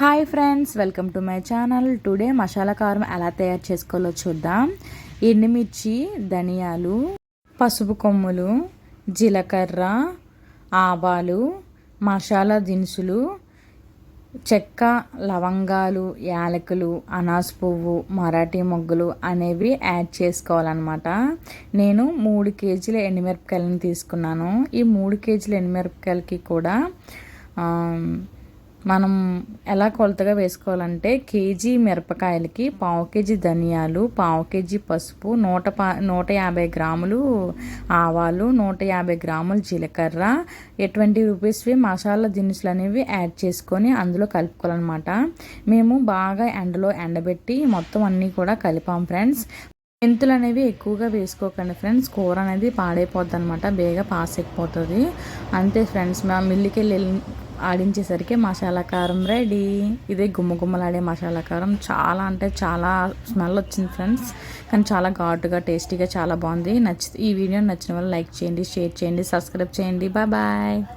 Hi friends welcome to my channel today masala కారం ఎలా తయారు చేసుకోవాలో చూద్దాం. ఎండుమిర్చి ధనియాలు పసుపు కొమ్ములు జీలకర్ర ఆవాలు మసాలా దినుసులు చెక్క లవంగాలు యాలకులు అనాస్ పువ్వు మరాఠీ మొగ్గులు అనేవి యాడ్ చేసుకోవాలన్నమాట. నేను మూడు కేజీల ఎండుమిరపకాయలను తీసుకున్నాను. ఈ మూడు కేజీల ఎండుమిరపకాయలకి కూడా మనం ఎలా కొలతగా వేసుకోవాలంటే కేజీ మిరపకాయలకి పావు కేజీ ధనియాలు పావు కేజీ పసుపు నూట పా నూట యాభై గ్రాములు ఆవాలు నూట యాభై గ్రాములు జీలకర్ర ఎటువంటి రూపీస్వి మసాలా దినుసులు అనేవి యాడ్ చేసుకొని అందులో కలుపుకోవాలన్నమాట. మేము బాగా ఎండలో ఎండబెట్టి మొత్తం అన్నీ కూడా కలిపాం ఫ్రెండ్స్. మెంతులు అనేవి ఎక్కువగా వేసుకోకండి ఫ్రెండ్స్. కూర అనేది పాడైపోద్ది అనమాట బేగా పాస్ అయిపోతుంది అంతే ఫ్రెండ్స్. మా మిల్లికి వెళ్ళి ఆడించేసరికి మసాలా కారం రెడీ. ఇదే గుమ్మ గుమ్మలాడే మసాలా కారం. చాలా అంటే చాలా స్మెల్ వచ్చింది ఫ్రెండ్స్. కానీ చాలా ఘాటుగా టేస్టీగా చాలా బాగుంది. నచ్చి ఈ వీడియో నచ్చిన వాళ్ళు లైక్ చేయండి షేర్ చేయండి సబ్స్క్రైబ్ చేయండి. Bye bye.